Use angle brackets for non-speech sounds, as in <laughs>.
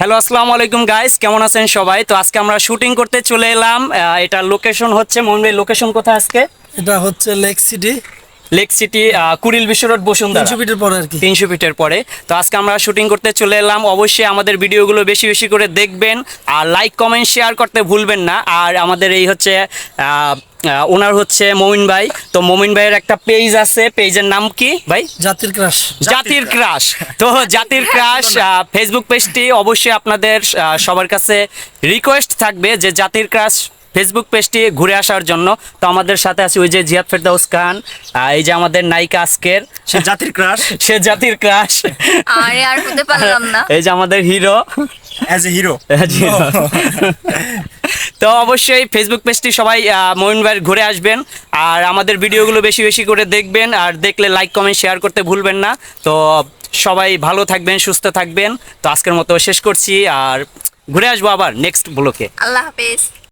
Hello আসসালামু আলাইকুম guys কেমন আছেন সবাই? তো আজকে আমরা শুটিং করতে চলে এলাম। এটা লোকেশন হচ্ছে মোহন লোকেশন কোথায় আজকে? এটা হচ্ছে lake city lake city Kuril Bishwa road Bashundhara তিনশো ফিটের পরে আর কি। তিনশো ফিটের পরে। তো আজকে আমরা শুটিং করতে চলে এলাম। অবশ্যই আমাদের ভিডিওগুলো বেশি বেশি করে দেখবেন আর লাইক কমেন্ট শেয়ার করতে ভুলবেন না। আর আমাদের এই হচ্ছে ওনার হচ্ছে মমিন ভাই। তো মমিন ভাইয়ের একটা পেজ আছে। পেজের নাম কি ভাই? জাতির ক্রাশ। জাতির ক্রাশ। তো জাতির ক্রাশ ফেসবুক পেজটি অবশ্যই আপনাদের সবার কাছে রিকোয়েস্ট থাকবে যে জাতির ক্রাশ ফেসবুক পেজটি ঘুরে আসার জন্য। তো আমাদের সাথে আছে ওই যে জিয়াদ ফেরদাউস খান এই যে আমাদের নায়িকা আজকের। সে জাতির ক্রাশ <laughs> সে জাতির ক্রাশ আরে আর হতে পারলাম না। এই যে আমাদের হিরো অ্যাজ এ হিরো তো অবশ্যই ফেসবুক পেজটি সবাই মমিন ভাইয়ের ঘুরে আসবেন। আর আমাদের ভিডিওগুলো বেশি বেশি করে দেখবেন। আর দেখলে লাইক কমেন্ট শেয়ার করতে ভুলবেন না। তো সবাই ভালো থাকবেন সুস্থ থাকবেন। তো আজকের মতো শেষ করছি। আর ঘুরে আসব আবার নেক্সট ব্লকে আল্লাহ হাফেজ।